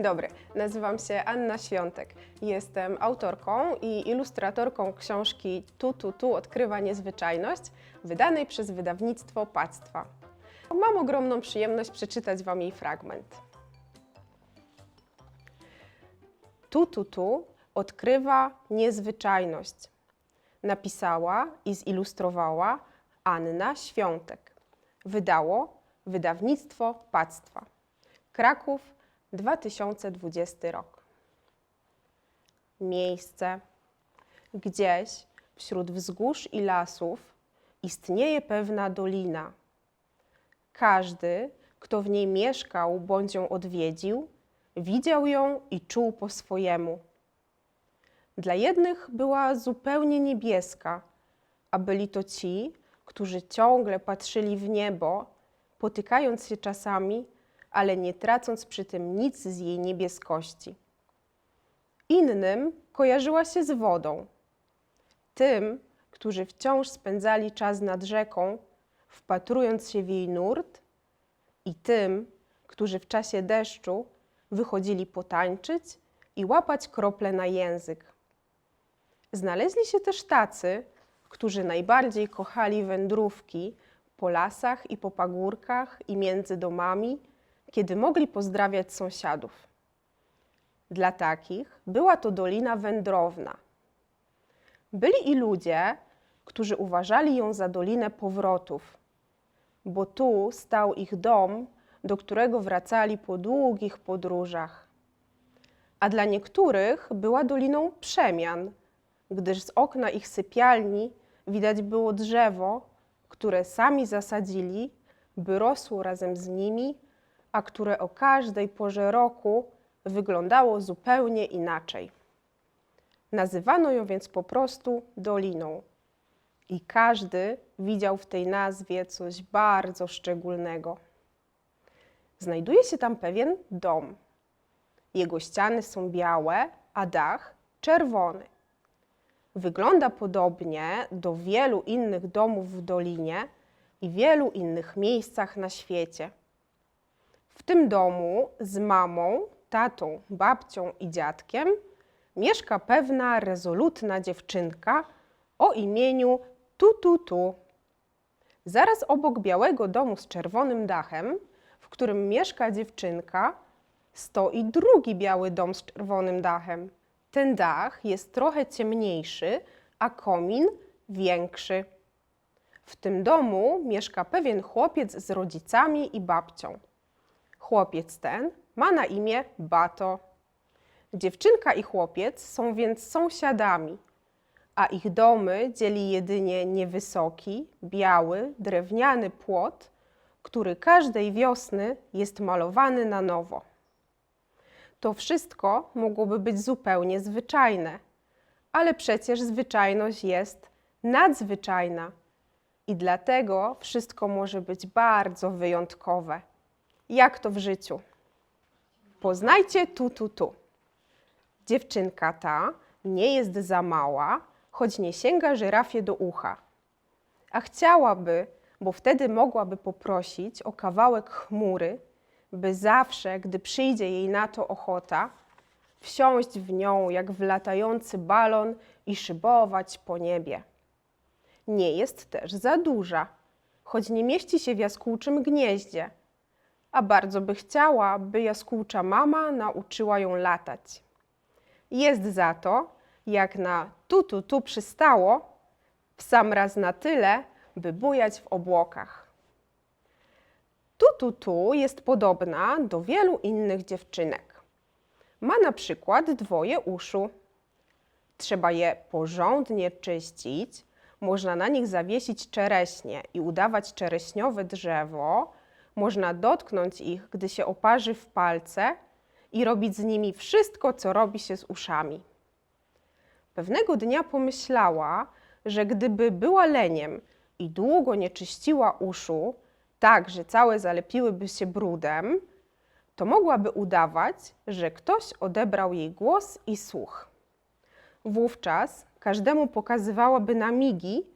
Dzień dobry, nazywam się Anna Świątek. Jestem autorką i ilustratorką książki Tu, tu, tu odkrywa niezwyczajność, wydanej przez wydawnictwo Pactwa. Mam ogromną przyjemność przeczytać Wam jej fragment. Tu, tu, tu odkrywa niezwyczajność. Napisała i zilustrowała Anna Świątek. Wydało wydawnictwo Pactwa. Kraków, 2020 rok. Miejsce. Gdzieś wśród wzgórz i lasów istnieje pewna dolina. Każdy, kto w niej mieszkał bądź ją odwiedził, widział ją i czuł po swojemu. Dla jednych była zupełnie niebieska, a byli to ci, którzy ciągle patrzyli w niebo, potykając się czasami, ale nie tracąc przy tym nic z jej niebieskości. Innym kojarzyła się z wodą. Tym, którzy wciąż spędzali czas nad rzeką, wpatrując się w jej nurt, i tym, którzy w czasie deszczu wychodzili potańczyć i łapać krople na język. Znaleźli się też tacy, którzy najbardziej kochali wędrówki po lasach i po pagórkach i między domami, kiedy mogli pozdrawiać sąsiadów. Dla takich była to dolina wędrowna. Byli i ludzie, którzy uważali ją za dolinę powrotów, bo tu stał ich dom, do którego wracali po długich podróżach. A dla niektórych była doliną przemian, gdyż z okna ich sypialni widać było drzewo, które sami zasadzili, by rosło razem z nimi, a które o każdej porze roku wyglądało zupełnie inaczej. Nazywano ją więc po prostu doliną. I każdy widział w tej nazwie coś bardzo szczególnego. Znajduje się tam pewien dom. Jego ściany są białe, a dach czerwony. Wygląda podobnie do wielu innych domów w dolinie i wielu innych miejscach na świecie. W tym domu z mamą, tatą, babcią i dziadkiem mieszka pewna rezolutna dziewczynka o imieniu Tu Tu Tu. Zaraz obok białego domu z czerwonym dachem, w którym mieszka dziewczynka, stoi drugi biały dom z czerwonym dachem. Ten dach jest trochę ciemniejszy, a komin większy. W tym domu mieszka pewien chłopiec z rodzicami i babcią. Chłopiec ten ma na imię Bato. Dziewczynka i chłopiec są więc sąsiadami, a ich domy dzieli jedynie niewysoki, biały, drewniany płot, który każdej wiosny jest malowany na nowo. To wszystko mogłoby być zupełnie zwyczajne, ale przecież zwyczajność jest nadzwyczajna i dlatego wszystko może być bardzo wyjątkowe. Jak to w życiu? Poznajcie tu, tu, tu. Dziewczynka ta nie jest za mała, choć nie sięga żyrafie do ucha. A chciałaby, bo wtedy mogłaby poprosić o kawałek chmury, by zawsze, gdy przyjdzie jej na to ochota, wsiąść w nią jak w latający balon i szybować po niebie. Nie jest też za duża, choć nie mieści się w jaskółczym gnieździe, a bardzo by chciała, by jaskółcza mama nauczyła ją latać. Jest za to, jak na tu, tu, przystało, w sam raz na tyle, by bujać w obłokach. Tu, tu, tu jest podobna do wielu innych dziewczynek. Ma na przykład dwoje uszu. Trzeba je porządnie czyścić, można na nich zawiesić czereśnie i udawać czereśniowe drzewo, można dotknąć ich, gdy się oparzy w palce i robić z nimi wszystko, co robi się z uszami. Pewnego dnia pomyślała, że gdyby była leniem i długo nie czyściła uszu, tak, że całe zalepiłyby się brudem, to mogłaby udawać, że ktoś odebrał jej głos i słuch. Wówczas każdemu pokazywałaby na migi,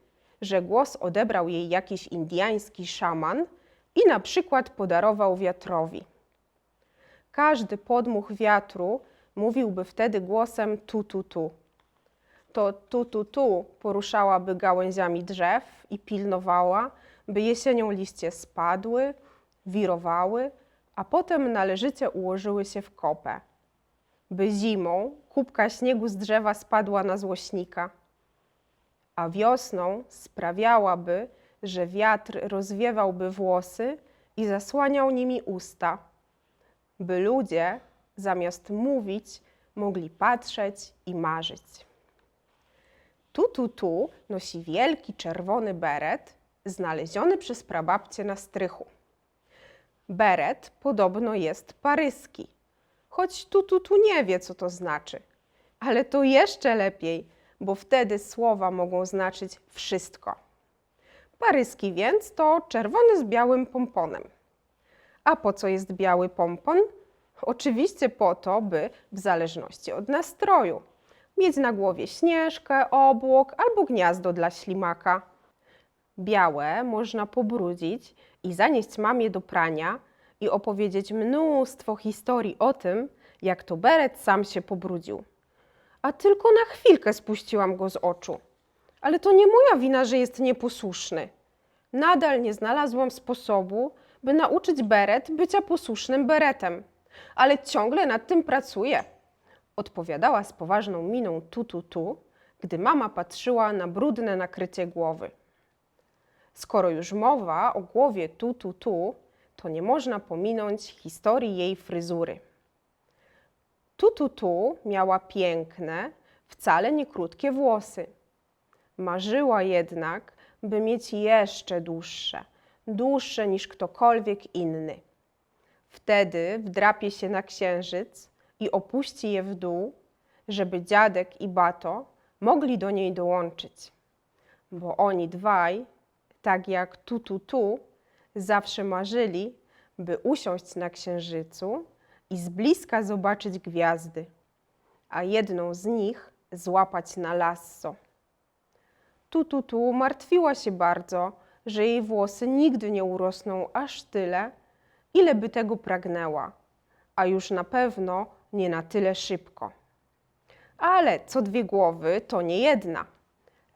że głos odebrał jej jakiś indyjski szaman i na przykład podarował wiatrowi. Każdy podmuch wiatru mówiłby wtedy głosem tu, tu, tu. To tu, tu, tu poruszałaby gałęziami drzew i pilnowała, by jesienią liście spadły, wirowały, a potem należycie ułożyły się w kopę. By zimą kubka śniegu z drzewa spadła na złośnika, a wiosną sprawiałaby, że wiatr rozwiewałby włosy i zasłaniał nimi usta, by ludzie zamiast mówić mogli patrzeć i marzyć. Tu, tu, tu nosi wielki czerwony beret znaleziony przez prababcię na strychu. Beret podobno jest paryski, choć tu, tu, tu nie wie, co to znaczy. Ale to jeszcze lepiej, bo wtedy słowa mogą znaczyć wszystko. Paryski więc to czerwony z białym pomponem. A po co jest biały pompon? Oczywiście po to, by w zależności od nastroju mieć na głowie śnieżkę, obłok albo gniazdo dla ślimaka. Białe można pobrudzić i zanieść mamie do prania i opowiedzieć mnóstwo historii o tym, jak to beret sam się pobrudził. A tylko na chwilkę spuściłam go z oczu. Ale to nie moja wina, że jest nieposłuszny. Nadal nie znalazłam sposobu, by nauczyć beret bycia posłusznym beretem, ale ciągle nad tym pracuję. Odpowiadała z poważną miną tu, tu, tu, gdy mama patrzyła na brudne nakrycie głowy. Skoro już mowa o głowie tu, tu, tu, to nie można pominąć historii jej fryzury. Tu, tu, tu miała piękne, wcale nie krótkie włosy. Marzyła jednak, by mieć jeszcze dłuższe, dłuższe niż ktokolwiek inny. Wtedy wdrapie się na księżyc i opuści je w dół, żeby dziadek i bato mogli do niej dołączyć. Bo oni dwaj, tak jak tu, tu, tu, zawsze marzyli, by usiąść na księżycu i z bliska zobaczyć gwiazdy, a jedną z nich złapać na lasso. Tu, tu, tu martwiła się bardzo, że jej włosy nigdy nie urosną aż tyle, ile by tego pragnęła, a już na pewno nie na tyle szybko. Ale co dwie głowy, to nie jedna.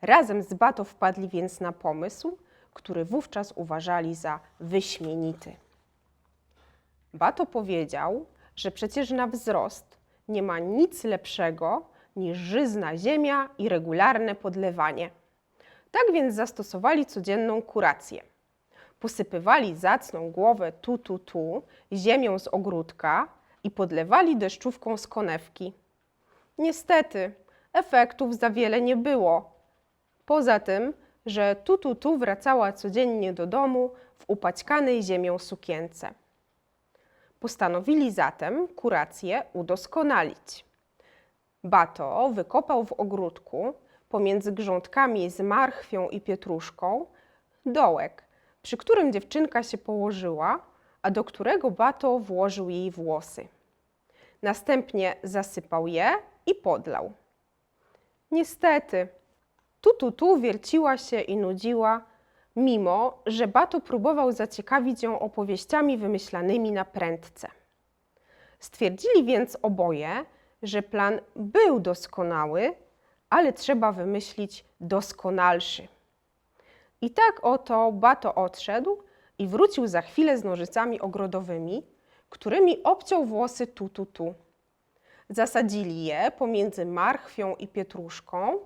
Razem z Bato wpadli więc na pomysł, który wówczas uważali za wyśmienity. Bato powiedział, że przecież na wzrost nie ma nic lepszego niż żyzna ziemia i regularne podlewanie. Tak więc zastosowali codzienną kurację. Posypywali zacną głowę tu, tu, tu ziemią z ogródka i podlewali deszczówką z konewki. Niestety, efektów za wiele nie było. Poza tym, że tu, tu, tu wracała codziennie do domu w upaćkanej ziemią sukience. Postanowili zatem kurację udoskonalić. Bato wykopał w ogródku pomiędzy grządkami z marchwią i pietruszką dołek, przy którym dziewczynka się położyła, a do którego Bato włożył jej włosy. Następnie zasypał je i podlał. Niestety, tu, tu, tu wierciła się i nudziła, mimo że Bato próbował zaciekawić ją opowieściami wymyślanymi na prędce. Stwierdzili więc oboje, że plan był doskonały, ale trzeba wymyślić doskonalszy. I tak oto Bato odszedł i wrócił za chwilę z nożycami ogrodowymi, którymi obciął włosy tu, tu, tu. Zasadzili je pomiędzy marchwią i pietruszką,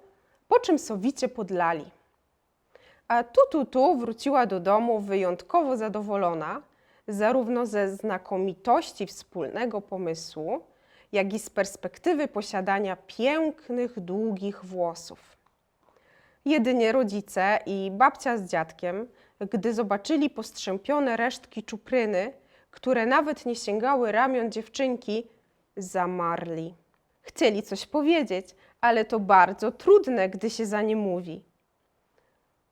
po czym sowicie podlali. A tu, tu, tu wróciła do domu wyjątkowo zadowolona, zarówno ze znakomitości wspólnego pomysłu, jak i z perspektywy posiadania pięknych, długich włosów. Jedynie rodzice i babcia z dziadkiem, gdy zobaczyli postrzępione resztki czupryny, które nawet nie sięgały ramion dziewczynki, zamarli. Chcieli coś powiedzieć, ale to bardzo trudne, gdy się za nie mówi.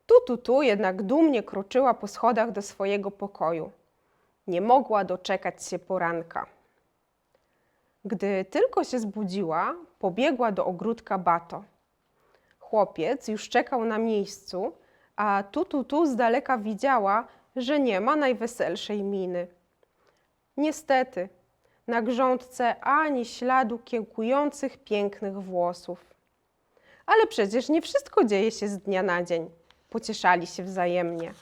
Tu, tu, tu jednak dumnie kroczyła po schodach do swojego pokoju. Nie mogła doczekać się poranka. Gdy tylko się zbudziła, pobiegła do ogródka Bato. Chłopiec już czekał na miejscu, a tu, tu, tu z daleka widziała, że nie ma najweselszej miny. Niestety, Na grządce ani śladu kiełkujących pięknych włosów. Ale przecież nie wszystko dzieje się z dnia na dzień. Pocieszali się wzajemnie.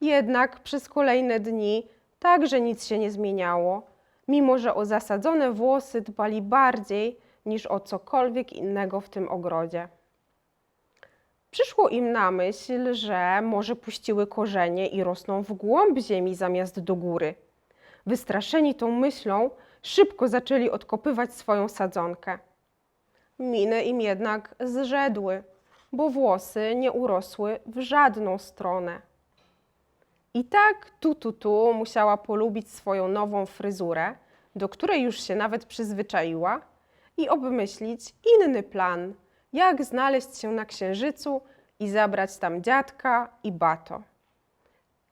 Jednak przez kolejne dni także nic się nie zmieniało, mimo że o zasadzone włosy dbali bardziej niż o cokolwiek innego w tym ogrodzie. Przyszło im na myśl, że może puściły korzenie i rosną w głąb ziemi zamiast do góry. Wystraszeni tą myślą, szybko zaczęli odkopywać swoją sadzonkę. Miny im jednak zrzedły, bo włosy nie urosły w żadną stronę. I tak tu, tu, tu musiała polubić swoją nową fryzurę, do której już się nawet przyzwyczaiła, i obmyślić inny plan, jak znaleźć się na księżycu i zabrać tam dziadka i bato.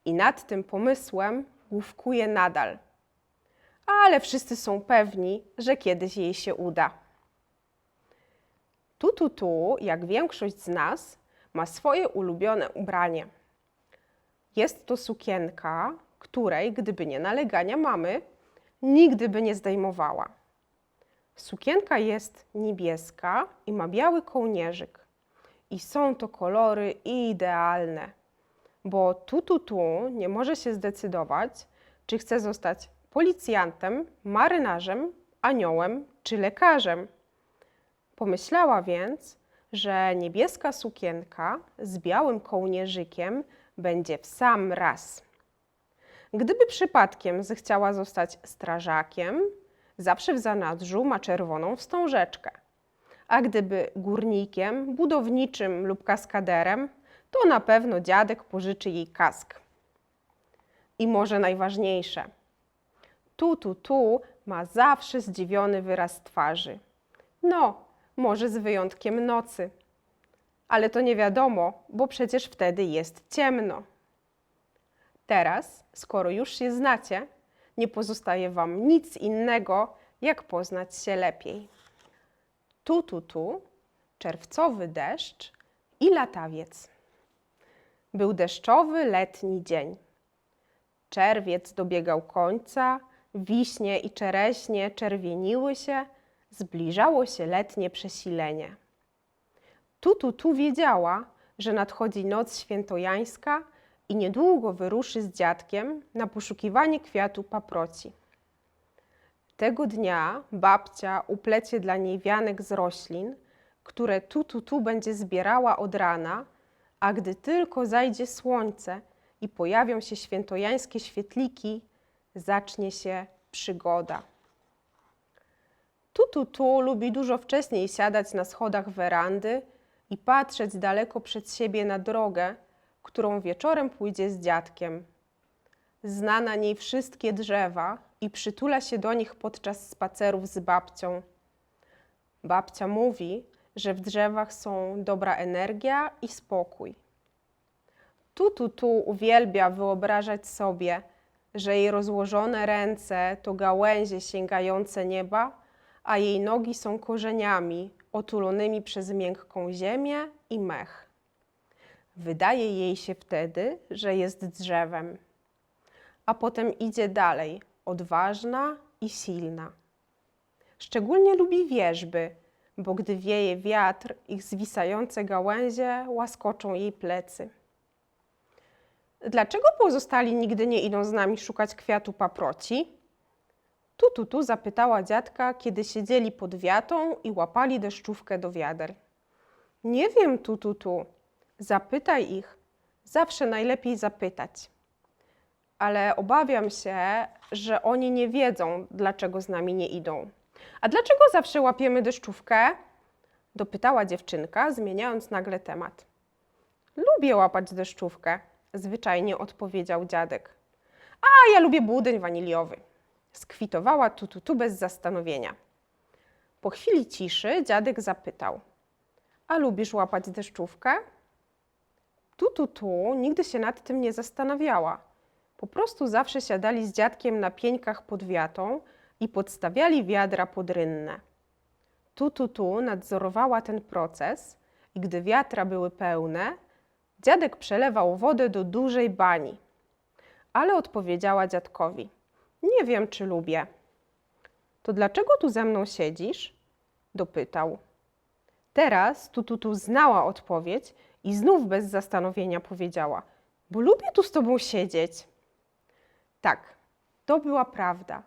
I nad tym pomysłem główkuje nadal. Ale wszyscy są pewni, że kiedyś jej się uda. Tu, tu, tu, jak większość z nas, ma swoje ulubione ubranie. Jest to sukienka, której, gdyby nie nalegania mamy, nigdy by nie zdejmowała. Sukienka jest niebieska i ma biały kołnierzyk. I są to kolory idealne, bo tu, tu, tu nie może się zdecydować, czy chce zostać policjantem, marynarzem, aniołem czy lekarzem. Pomyślała więc, że niebieska sukienka z białym kołnierzykiem będzie w sam raz. Gdyby przypadkiem zechciała zostać strażakiem, zawsze w zanadrzu ma czerwoną wstążeczkę. A gdyby górnikiem, budowniczym lub kaskaderem, to na pewno dziadek pożyczy jej kask. I może najważniejsze, tu, tu, tu ma zawsze zdziwiony wyraz twarzy. No, może z wyjątkiem nocy. Ale to nie wiadomo, bo przecież wtedy jest ciemno. Teraz, skoro już się znacie, nie pozostaje Wam nic innego, jak poznać się lepiej. Tu, tu, tu, czerwcowy deszcz i latawiec. Był deszczowy letni dzień. Czerwiec dobiegał końca, wiśnie i czereśnie czerwieniły się, zbliżało się letnie przesilenie. Tu, tu, wiedziała, że nadchodzi noc świętojańska i niedługo wyruszy z dziadkiem na poszukiwanie kwiatu paproci. Tego dnia babcia uplecie dla niej wianek z roślin, które tu, tu będzie zbierała od rana, a gdy tylko zajdzie słońce i pojawią się świętojańskie świetliki, zacznie się przygoda. Tu, tu, tu lubi dużo wcześniej siadać na schodach werandy i patrzeć daleko przed siebie na drogę, którą wieczorem pójdzie z dziadkiem. Zna na niej wszystkie drzewa i przytula się do nich podczas spacerów z babcią. Babcia mówi, że w drzewach są dobra energia i spokój. Tu, tu, tu uwielbia wyobrażać sobie, że jej rozłożone ręce to gałęzie sięgające nieba, a jej nogi są korzeniami otulonymi przez miękką ziemię i mech. Wydaje jej się wtedy, że jest drzewem, a potem idzie dalej, odważna i silna. Szczególnie lubi wierzby, bo gdy wieje wiatr, ich zwisające gałęzie łaskoczą jej plecy. Dlaczego pozostali nigdy nie idą z nami szukać kwiatu paproci? Tu, tu, tu zapytała dziadka, kiedy siedzieli pod wiatą i łapali deszczówkę do wiader. Nie wiem, tu, tu, tu. Zapytaj ich. Zawsze najlepiej zapytać. Ale obawiam się, że oni nie wiedzą, dlaczego z nami nie idą. A dlaczego zawsze łapiemy deszczówkę? Dopytała dziewczynka, zmieniając nagle temat. Lubię łapać deszczówkę, zwyczajnie odpowiedział dziadek. A ja lubię budyń waniliowy. Skwitowała tu, tu, tu bez zastanowienia. Po chwili ciszy dziadek zapytał: A lubisz łapać deszczówkę? Tu, tu, tu nigdy się nad tym nie zastanawiała. Po prostu zawsze siadali z dziadkiem na pieńkach pod wiatą i podstawiali wiadra pod rynnę. Tu, tu, tu nadzorowała ten proces i gdy wiatra były pełne, dziadek przelewał wodę do dużej bani. Ale odpowiedziała dziadkowi: Nie wiem, czy lubię. To dlaczego tu ze mną siedzisz? dopytał. Teraz Tututu znała odpowiedź i znów bez zastanowienia powiedziała: Bo lubię tu z tobą siedzieć. Tak, to była prawda.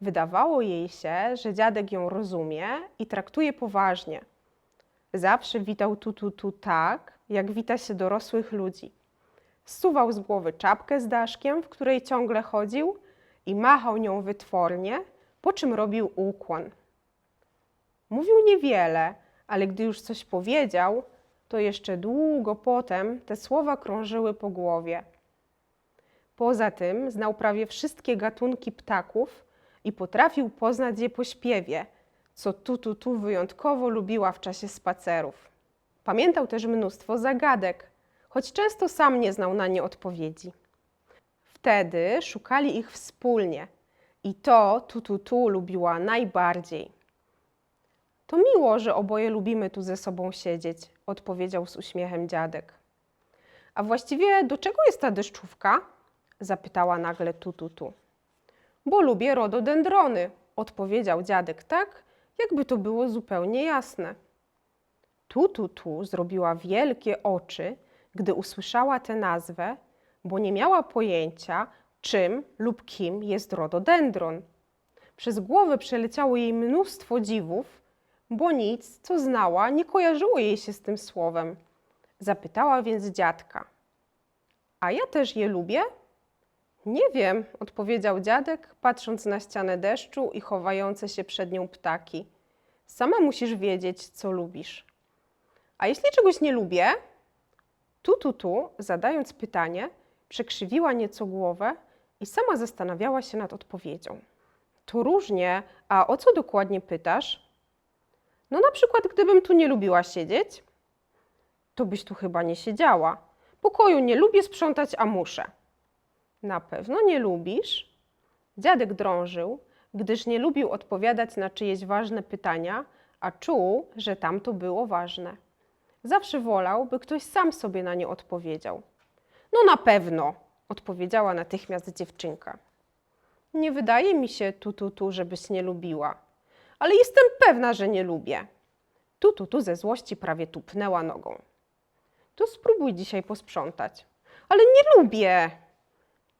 Wydawało jej się, że dziadek ją rozumie i traktuje poważnie. Zawsze witał Tututu tak, jak wita się dorosłych ludzi. Zsuwał z głowy czapkę z daszkiem, w której ciągle chodził i machał nią wytwornie, po czym robił ukłon. Mówił niewiele, ale gdy już coś powiedział, to jeszcze długo potem te słowa krążyły po głowie. Poza tym znał prawie wszystkie gatunki ptaków i potrafił poznać je po śpiewie, co tu, tu, tu wyjątkowo lubiła w czasie spacerów. Pamiętał też mnóstwo zagadek, choć często sam nie znał na nie odpowiedzi. Wtedy szukali ich wspólnie i to tu, tu, tu lubiła najbardziej. To miło, że oboje lubimy tu ze sobą siedzieć, odpowiedział z uśmiechem dziadek. A właściwie do czego jest ta deszczówka? zapytała nagle tu, tu. Bo lubię rododendrony, odpowiedział dziadek tak, jakby to było zupełnie jasne. Tu, tu, tu zrobiła wielkie oczy, gdy usłyszała tę nazwę, bo nie miała pojęcia, czym lub kim jest rododendron. Przez głowę przeleciało jej mnóstwo dziwów, bo nic, co znała, nie kojarzyło jej się z tym słowem. Zapytała więc dziadka. A ja też je lubię? Nie wiem, odpowiedział dziadek, patrząc na ścianę deszczu i chowające się przed nią ptaki. Sama musisz wiedzieć, co lubisz. A jeśli czegoś nie lubię? Tu, tu, tu, zadając pytanie, przekrzywiła nieco głowę i sama zastanawiała się nad odpowiedzią. To różnie, a o co dokładnie pytasz? No na przykład, gdybym tu nie lubiła siedzieć, to byś tu chyba nie siedziała. Pokoju nie lubię sprzątać, a muszę. Na pewno nie lubisz? Dziadek drążył, gdyż nie lubił odpowiadać na czyjeś ważne pytania, a czuł, że tam to było ważne. Zawsze wolał, by ktoś sam sobie na nie odpowiedział. No na pewno, odpowiedziała natychmiast dziewczynka. Nie wydaje mi się tu, tu, tu, żebyś nie lubiła, ale jestem pewna, że nie lubię. Tu, tu, tu ze złości prawie tupnęła nogą. To spróbuj dzisiaj posprzątać. Ale nie lubię.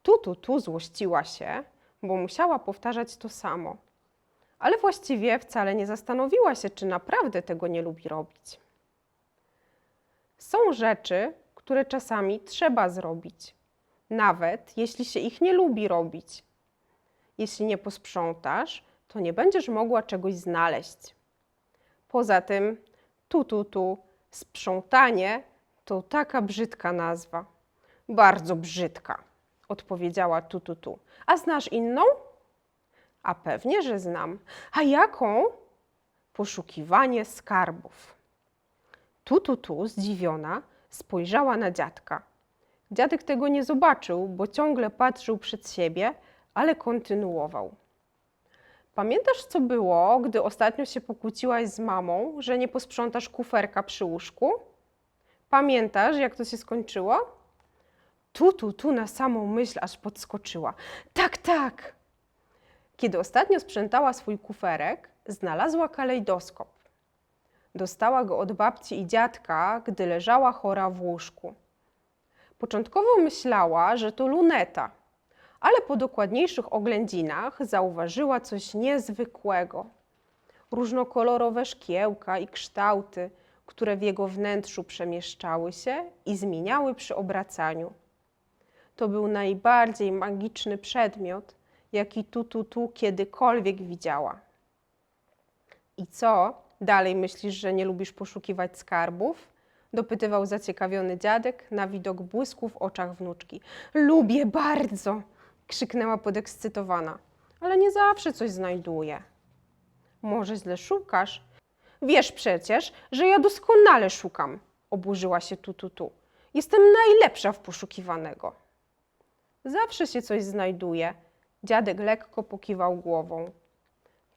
Tu, tu, tu złościła się, bo musiała powtarzać to samo. Ale właściwie wcale nie zastanowiła się, czy naprawdę tego nie lubi robić. Są rzeczy, które czasami trzeba zrobić, nawet jeśli się ich nie lubi robić. Jeśli nie posprzątasz, to nie będziesz mogła czegoś znaleźć. Poza tym, tu, tu, tu, sprzątanie to taka brzydka nazwa. Bardzo brzydka, odpowiedziała tu, tu, tu. A znasz inną? A pewnie, że znam. A jaką? Poszukiwanie skarbów. Tu, tu, tu, zdziwiona, spojrzała na dziadka. Dziadek tego nie zobaczył, bo ciągle patrzył przed siebie, ale kontynuował. Pamiętasz, co było, gdy ostatnio się pokłóciłaś z mamą, że nie posprzątasz kuferka przy łóżku? Pamiętasz, jak to się skończyło? Tu, tu, tu na samą myśl aż podskoczyła. Tak, tak! Kiedy ostatnio sprzątała swój kuferek, znalazła kalejdoskop. Dostała go od babci i dziadka, gdy leżała chora w łóżku. Początkowo myślała, że to luneta, ale po dokładniejszych oględzinach zauważyła coś niezwykłego. Różnokolorowe szkiełka i kształty, które w jego wnętrzu przemieszczały się i zmieniały przy obracaniu. To był najbardziej magiczny przedmiot, jaki tu, tu, tu kiedykolwiek widziała. I co? Dalej myślisz, że nie lubisz poszukiwać skarbów? Dopytywał zaciekawiony dziadek na widok błysku w oczach wnuczki. Lubię bardzo! krzyknęła podekscytowana. Ale nie zawsze coś znajduję. Może źle szukasz? Wiesz przecież, że ja doskonale szukam, oburzyła się tu, tu, tu. Jestem najlepsza w poszukiwanego. Zawsze się coś znajduje. Dziadek lekko pokiwał głową.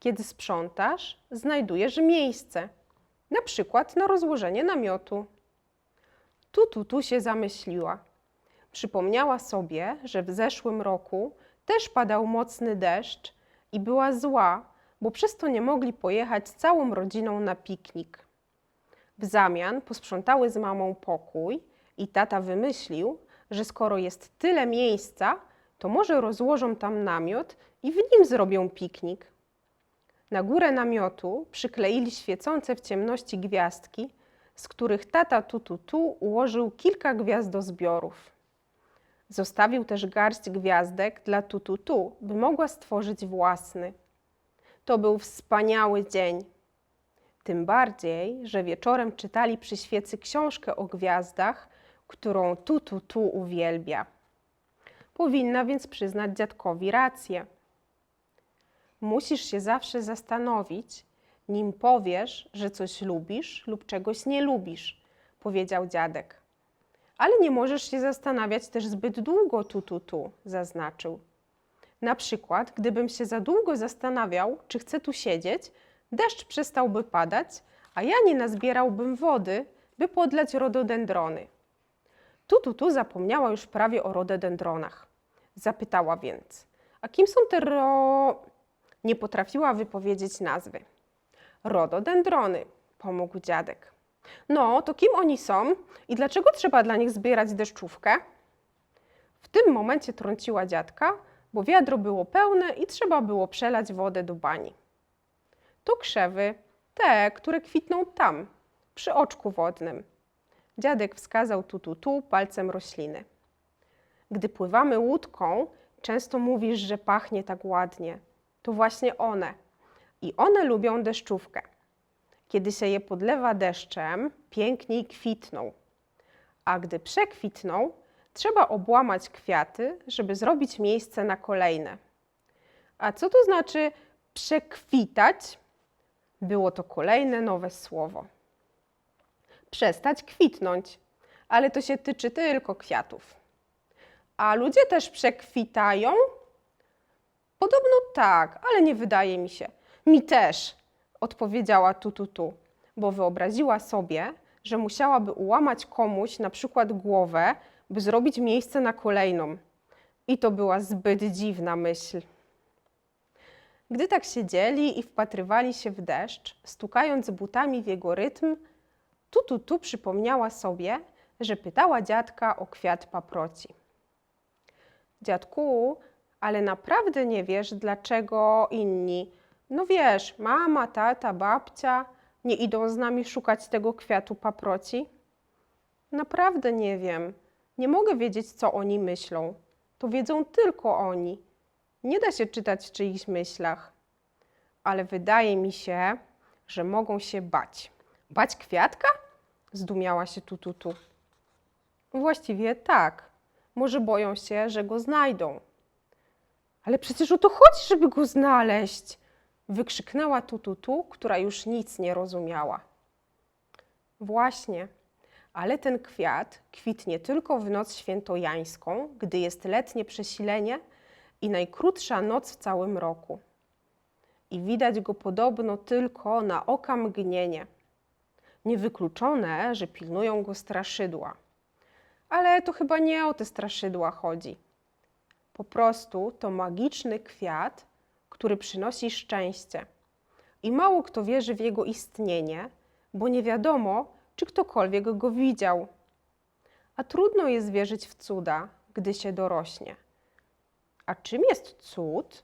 Kiedy sprzątasz, znajdujesz miejsce, na przykład na rozłożenie namiotu. Tu, tu, tu się zamyśliła. Przypomniała sobie, że w zeszłym roku też padał mocny deszcz i była zła, bo przez to nie mogli pojechać z całą rodziną na piknik. W zamian posprzątały z mamą pokój i tata wymyślił, że skoro jest tyle miejsca, to może rozłożą tam namiot i w nim zrobią piknik. Na górę namiotu przykleili świecące w ciemności gwiazdki, z których tata tu tu ułożył kilka gwiazdozbiorów. Zostawił też garść gwiazdek dla tu tu, by mogła stworzyć własny. To był wspaniały dzień. Tym bardziej, że wieczorem czytali przy świecy książkę o gwiazdach, którą tu tu tu uwielbia. Powinna więc przyznać dziadkowi rację. Musisz się zawsze zastanowić, nim powiesz, że coś lubisz lub czegoś nie lubisz, powiedział dziadek. Ale nie możesz się zastanawiać też zbyt długo tu, tu, tu, zaznaczył. Na przykład, gdybym się za długo zastanawiał, czy chcę tu siedzieć, deszcz przestałby padać, a ja nie nazbierałbym wody, by podlać rododendrony. Tu, tu, tu zapomniała już prawie o rododendronach. Zapytała więc, a kim są te ro... Nie potrafiła wypowiedzieć nazwy. Rododendrony, pomógł dziadek. No, to kim oni są i dlaczego trzeba dla nich zbierać deszczówkę? W tym momencie trąciła dziadka, bo wiadro było pełne i trzeba było przelać wodę do bani. To krzewy, te, które kwitną tam, przy oczku wodnym. Dziadek wskazał tu, tu, tu palcem rośliny. Gdy pływamy łódką, często mówisz, że pachnie tak ładnie. To właśnie one. I one lubią deszczówkę. Kiedy się je podlewa deszczem, piękniej kwitną. A gdy przekwitną, trzeba obłamać kwiaty, żeby zrobić miejsce na kolejne. A co to znaczy przekwitać? Było to kolejne nowe słowo. Przestać kwitnąć, ale to się tyczy tylko kwiatów. A ludzie też przekwitają? Podobno tak, ale nie wydaje mi się. Mi też, odpowiedziała tu, tu, tu, bo wyobraziła sobie, że musiałaby ułamać komuś na przykład głowę, by zrobić miejsce na kolejną. I to była zbyt dziwna myśl. Gdy tak siedzieli i wpatrywali się w deszcz, stukając butami w jego rytm, tu, tu, tu przypomniała sobie, że pytała dziadka o kwiat paproci. Dziadku, ale naprawdę nie wiesz, dlaczego inni, no wiesz, mama, tata, babcia, nie idą z nami szukać tego kwiatu paproci? Naprawdę nie wiem. Nie mogę wiedzieć, co oni myślą. To wiedzą tylko oni. Nie da się czytać w czyichś myślach. Ale wydaje mi się, że mogą się bać. Bać kwiatka? Zdumiała się tu, tu, tu. Właściwie tak. Może boją się, że go znajdą. Ale przecież o to chodzi, żeby go znaleźć! Wykrzyknęła tu, tu, tu, która już nic nie rozumiała. Właśnie, ale ten kwiat kwitnie tylko w noc świętojańską, gdy jest letnie przesilenie i najkrótsza noc w całym roku. I widać go podobno tylko na oka mgnienie. Niewykluczone, że pilnują go straszydła. Ale to chyba nie o te straszydła chodzi. Po prostu to magiczny kwiat, który przynosi szczęście. I mało kto wierzy w jego istnienie, bo nie wiadomo, czy ktokolwiek go widział. A trudno jest wierzyć w cuda, gdy się dorośnie. A czym jest cud?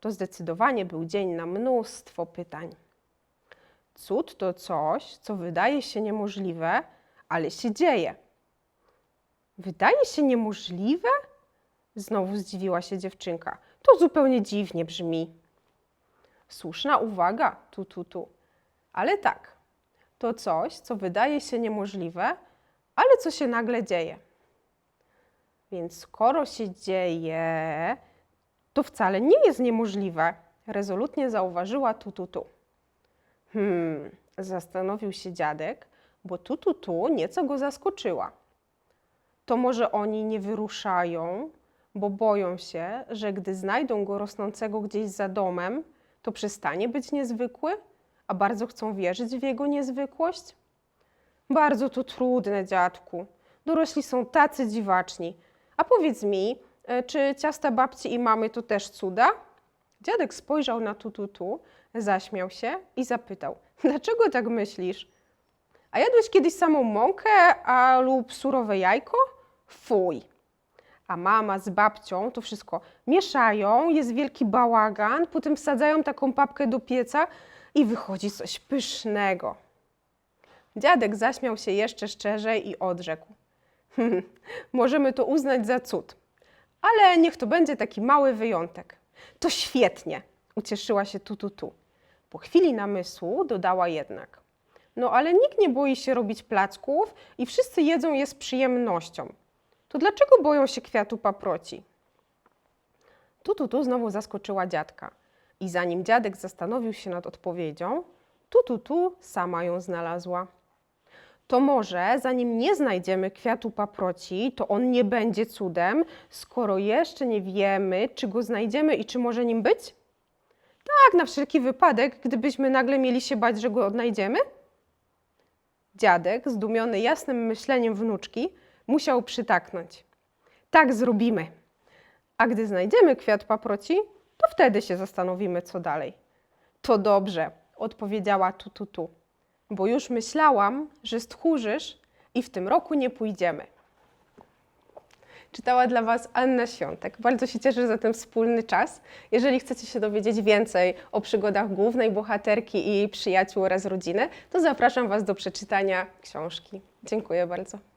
To zdecydowanie był dzień na mnóstwo pytań. Cud to coś, co wydaje się niemożliwe, ale się dzieje. Wydaje się niemożliwe? Znowu zdziwiła się dziewczynka. To zupełnie dziwnie brzmi. Słuszna uwaga, tu, tu, tu. Ale tak, to coś, co wydaje się niemożliwe, ale co się nagle dzieje. Więc skoro się dzieje, to wcale nie jest niemożliwe, rezolutnie zauważyła tu, tu, tu. Hmm, zastanowił się dziadek, bo tu, tu, tu nieco go zaskoczyła. To może oni nie wyruszają, bo boją się, że gdy znajdą go rosnącego gdzieś za domem, to przestanie być niezwykły, a bardzo chcą wierzyć w jego niezwykłość? Bardzo to trudne, dziadku. Dorośli są tacy dziwaczni. A powiedz mi, e, czy ciasta babci i mamy to też cuda? Dziadek spojrzał na tututu, zaśmiał się i zapytał: Dlaczego tak myślisz? A jadłeś kiedyś samą mąkę a lub surowe jajko? Fuj. A mama z babcią to wszystko mieszają, jest wielki bałagan, potem wsadzają taką papkę do pieca i wychodzi coś pysznego. Dziadek zaśmiał się jeszcze szczerzej i odrzekł: Możemy to uznać za cud, ale niech to będzie taki mały wyjątek. To świetnie, ucieszyła się tu, tu, tu. Po chwili namysłu dodała jednak: No ale nikt nie boi się robić placków i wszyscy jedzą je z przyjemnością. To dlaczego boją się kwiatu paproci? Tu, tu, tu znowu zaskoczyła dziadka. I zanim dziadek zastanowił się nad odpowiedzią, tu, tu, tu sama ją znalazła. To może, zanim nie znajdziemy kwiatu paproci, to on nie będzie cudem, skoro jeszcze nie wiemy, czy go znajdziemy i czy może nim być? Tak, na wszelki wypadek, gdybyśmy nagle mieli się bać, że go odnajdziemy? Dziadek, zdumiony jasnym myśleniem wnuczki, musiał przytaknąć. Tak zrobimy. A gdy znajdziemy kwiat paproci, to wtedy się zastanowimy, co dalej. To dobrze, odpowiedziała tu, tu, tu, bo już myślałam, że stchórzysz i w tym roku nie pójdziemy. Czytała dla Was Anna Świątek. Bardzo się cieszę za ten wspólny czas. Jeżeli chcecie się dowiedzieć więcej o przygodach głównej bohaterki i jej przyjaciół oraz rodziny, to zapraszam Was do przeczytania książki. Dziękuję bardzo.